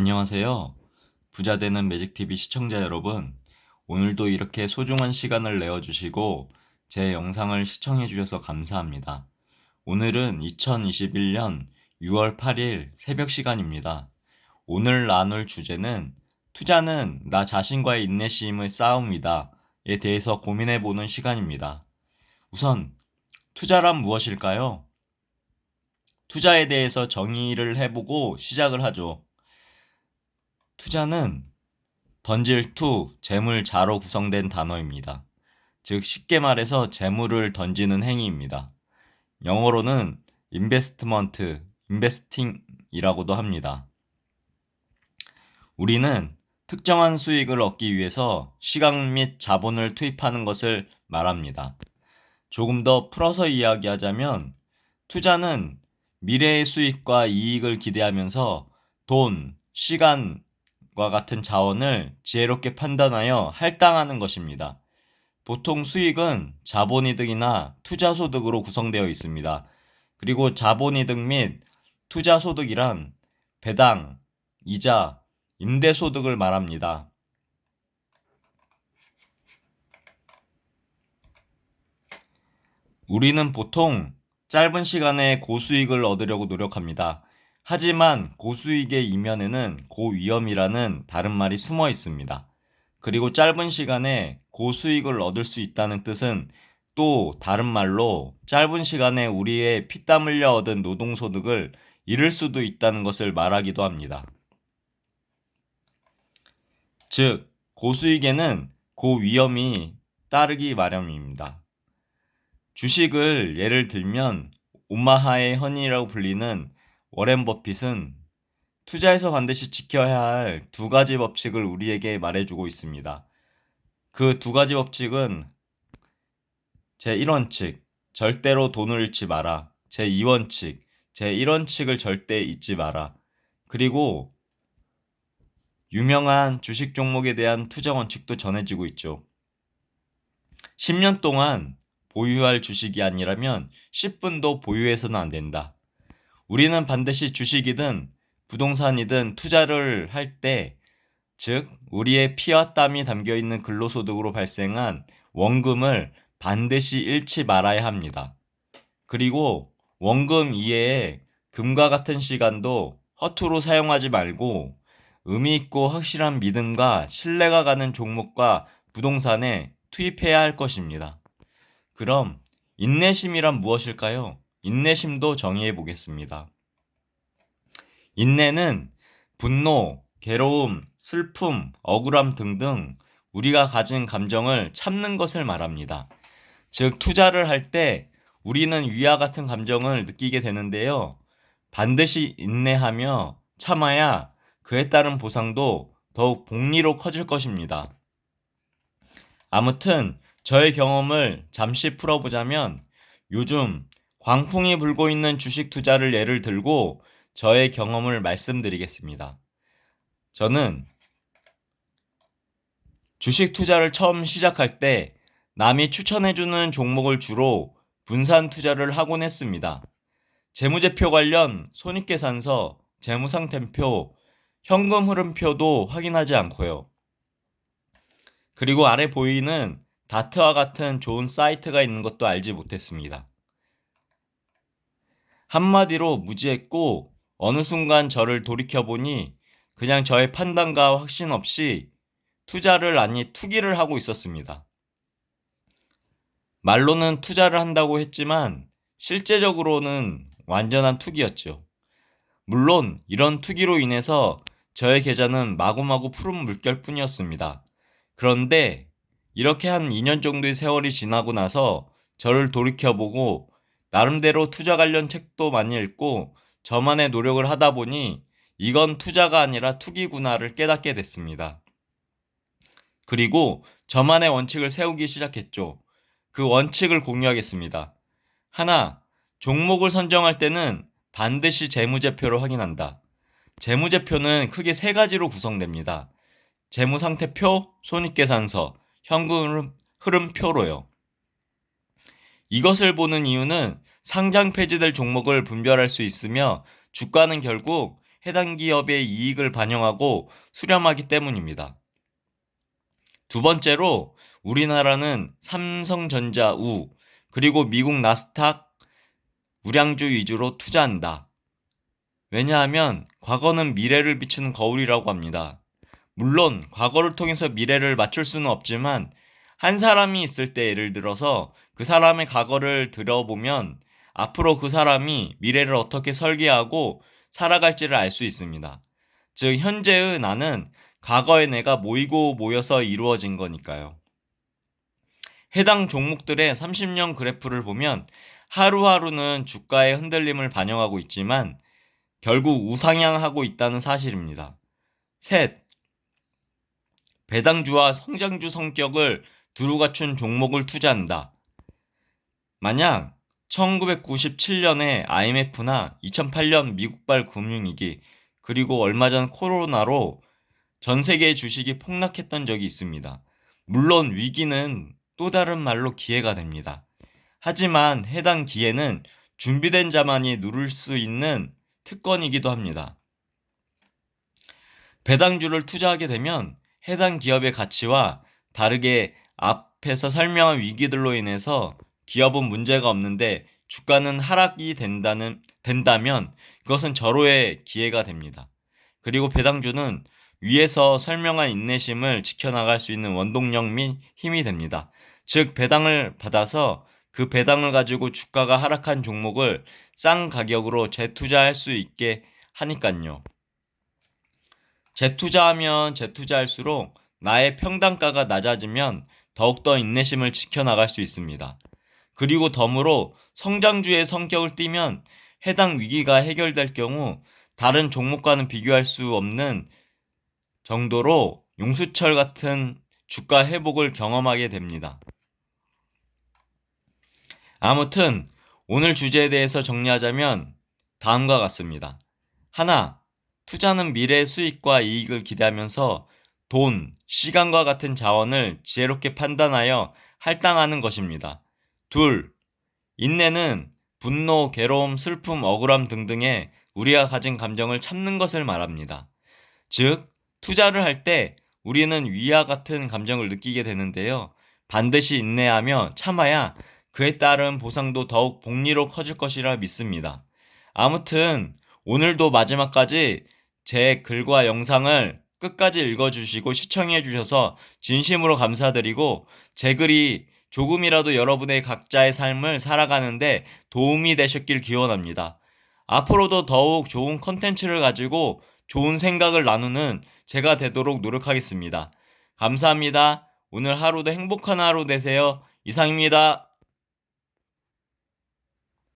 안녕하세요. 부자 되는 매직TV 시청자 여러분. 오늘도 이렇게 소중한 시간을 내어주시고 제 영상을 시청해주셔서 감사합니다. 오늘은 2021년 6월 8일 새벽 시간입니다. 오늘 나눌 주제는 투자는 나 자신과의 인내심의 싸움이다 에 대해서 고민해보는 시간입니다. 우선, 투자란 무엇일까요? 투자에 대해서 정의를 해보고 시작을 하죠. 투자는 던질 투, 재물 자로 구성된 단어입니다. 즉 쉽게 말해서 재물을 던지는 행위입니다. 영어로는 인베스트먼트, 인베스팅이라고도 합니다. 우리는 특정한 수익을 얻기 위해서 시간 및 자본을 투입하는 것을 말합니다. 조금 더 풀어서 이야기하자면 투자는 미래의 수익과 이익을 기대하면서 돈, 시간 과 같은 자원을 지혜롭게 판단하여 할당하는 것입니다. 보통 수익은 자본이득이나 투자소득으로 구성되어 있습니다. 그리고 자본이득 및 투자소득이란 배당, 이자, 임대소득을 말합니다. 우리는 보통 짧은 시간에 고수익을 얻으려고 노력합니다. 하지만 고수익의 이면에는 고위험이라는 다른 말이 숨어 있습니다. 그리고 짧은 시간에 고수익을 얻을 수 있다는 뜻은 또 다른 말로 짧은 시간에 우리의 피땀 흘려 얻은 노동소득을 잃을 수도 있다는 것을 말하기도 합니다. 즉, 고수익에는 고위험이 따르기 마련입니다. 주식을 예를 들면 오마하의 허니라고 불리는 워렌 버핏은 투자에서 반드시 지켜야 할 두 가지 법칙을 우리에게 말해주고 있습니다. 그 두 가지 법칙은 제1원칙, 절대로 돈을 잃지 마라. 제2원칙, 제1원칙을 절대 잊지 마라. 그리고 유명한 주식 종목에 대한 투자 원칙도 전해지고 있죠. 10년 동안 보유할 주식이 아니라면 10분도 보유해서는 안 된다. 우리는 반드시 주식이든 부동산이든 투자를 할 때, 즉, 우리의 피와 땀이 담겨 있는 근로소득으로 발생한 원금을 반드시 잃지 말아야 합니다. 그리고 원금 이외에 금과 같은 시간도 허투루 사용하지 말고 의미 있고 확실한 믿음과 신뢰가 가는 종목과 부동산에 투입해야 할 것입니다. 그럼 인내심이란 무엇일까요? 인내심도 정의해 보겠습니다. 인내는 분노, 괴로움, 슬픔, 억울함 등등 우리가 가진 감정을 참는 것을 말합니다. 즉, 투자를 할 때 우리는 위와 같은 감정을 느끼게 되는데요. 반드시 인내하며 참아야 그에 따른 보상도 더욱 복리로 커질 것입니다. 아무튼 저의 경험을 잠시 풀어보자면 요즘 광풍이 불고 있는 주식 투자를 예를 들고 저의 경험을 말씀드리겠습니다. 저는 주식 투자를 처음 시작할 때 남이 추천해주는 종목을 주로 분산 투자를 하곤 했습니다. 재무제표 관련 손익계산서, 재무상태표, 현금 흐름표도 확인하지 않고요. 그리고 아래 보이는 다트와 같은 좋은 사이트가 있는 것도 알지 못했습니다. 한마디로 무지했고 어느 순간 저를 돌이켜보니 그냥 저의 판단과 확신 없이 투자를 아니 투기를 하고 있었습니다. 말로는 투자를 한다고 했지만 실제적으로는 완전한 투기였죠. 물론 이런 투기로 인해서 저의 계좌는 마구마구 푸른 물결 뿐이었습니다. 그런데 이렇게 한 2년 정도의 세월이 지나고 나서 저를 돌이켜보고 나름대로 투자 관련 책도 많이 읽고 저만의 노력을 하다 보니 이건 투자가 아니라 투기구나를 깨닫게 됐습니다. 그리고 저만의 원칙을 세우기 시작했죠. 그 원칙을 공유하겠습니다. 하나, 종목을 선정할 때는 반드시 재무제표를 확인한다. 재무제표는 크게 세 가지로 구성됩니다. 재무상태표, 손익계산서, 현금 흐름표로요. 이것을 보는 이유는 상장 폐지될 종목을 분별할 수 있으며 주가는 결국 해당 기업의 이익을 반영하고 수렴하기 때문입니다. 두 번째로 우리나라는 삼성전자 우 그리고 미국 나스닥 우량주 위주로 투자한다. 왜냐하면 과거는 미래를 비추는 거울이라고 합니다. 물론 과거를 통해서 미래를 맞출 수는 없지만 한 사람이 있을 때 예를 들어서 그 사람의 과거를 들어보면 앞으로 그 사람이 미래를 어떻게 설계하고 살아갈지를 알 수 있습니다. 즉 현재의 나는 과거의 내가 모이고 모여서 이루어진 거니까요. 해당 종목들의 30년 그래프를 보면 하루하루는 주가의 흔들림을 반영하고 있지만 결국 우상향하고 있다는 사실입니다. 셋, 배당주와 성장주 성격을 두루 갖춘 종목을 투자한다. 만약 1997년에 IMF나 2008년 미국발 금융위기 그리고 얼마 전 코로나로 전 세계 주식이 폭락했던 적이 있습니다. 물론 위기는 또 다른 말로 기회가 됩니다. 하지만 해당 기회는 준비된 자만이 누릴 수 있는 특권이기도 합니다. 배당주를 투자하게 되면 해당 기업의 가치와 다르게 앞에서 설명한 위기들로 인해서 기업은 문제가 없는데 주가는 하락이 된다는, 된다면 그것은 절호의 기회가 됩니다. 그리고 배당주는 위에서 설명한 인내심을 지켜나갈 수 있는 원동력 및 힘이 됩니다. 즉, 배당을 받아서 그 배당을 가지고 주가가 하락한 종목을 싼 가격으로 재투자할 수 있게 하니깐요. 재투자하면 재투자할수록 나의 평단가가 낮아지면 더욱더 인내심을 지켜나갈 수 있습니다. 그리고 덤으로 성장주의 성격을 띠면 해당 위기가 해결될 경우 다른 종목과는 비교할 수 없는 정도로 용수철 같은 주가 회복을 경험하게 됩니다. 아무튼 오늘 주제에 대해서 정리하자면 다음과 같습니다. 하나, 투자는 미래의 수익과 이익을 기대하면서 돈, 시간과 같은 자원을 지혜롭게 판단하여 할당하는 것입니다. 둘, 인내는 분노, 괴로움, 슬픔, 억울함 등등의 우리가 가진 감정을 참는 것을 말합니다. 즉, 투자를 할 때 우리는 위와 같은 감정을 느끼게 되는데요. 반드시 인내하며 참아야 그에 따른 보상도 더욱 복리로 커질 것이라 믿습니다. 아무튼 오늘도 마지막까지 제 글과 영상을 끝까지 읽어주시고 시청해주셔서 진심으로 감사드리고 제 글이 조금이라도 여러분의 각자의 삶을 살아가는데 도움이 되셨길 기원합니다. 앞으로도 더욱 좋은 컨텐츠를 가지고 좋은 생각을 나누는 제가 되도록 노력하겠습니다. 감사합니다. 오늘 하루도 행복한 하루 되세요. 이상입니다.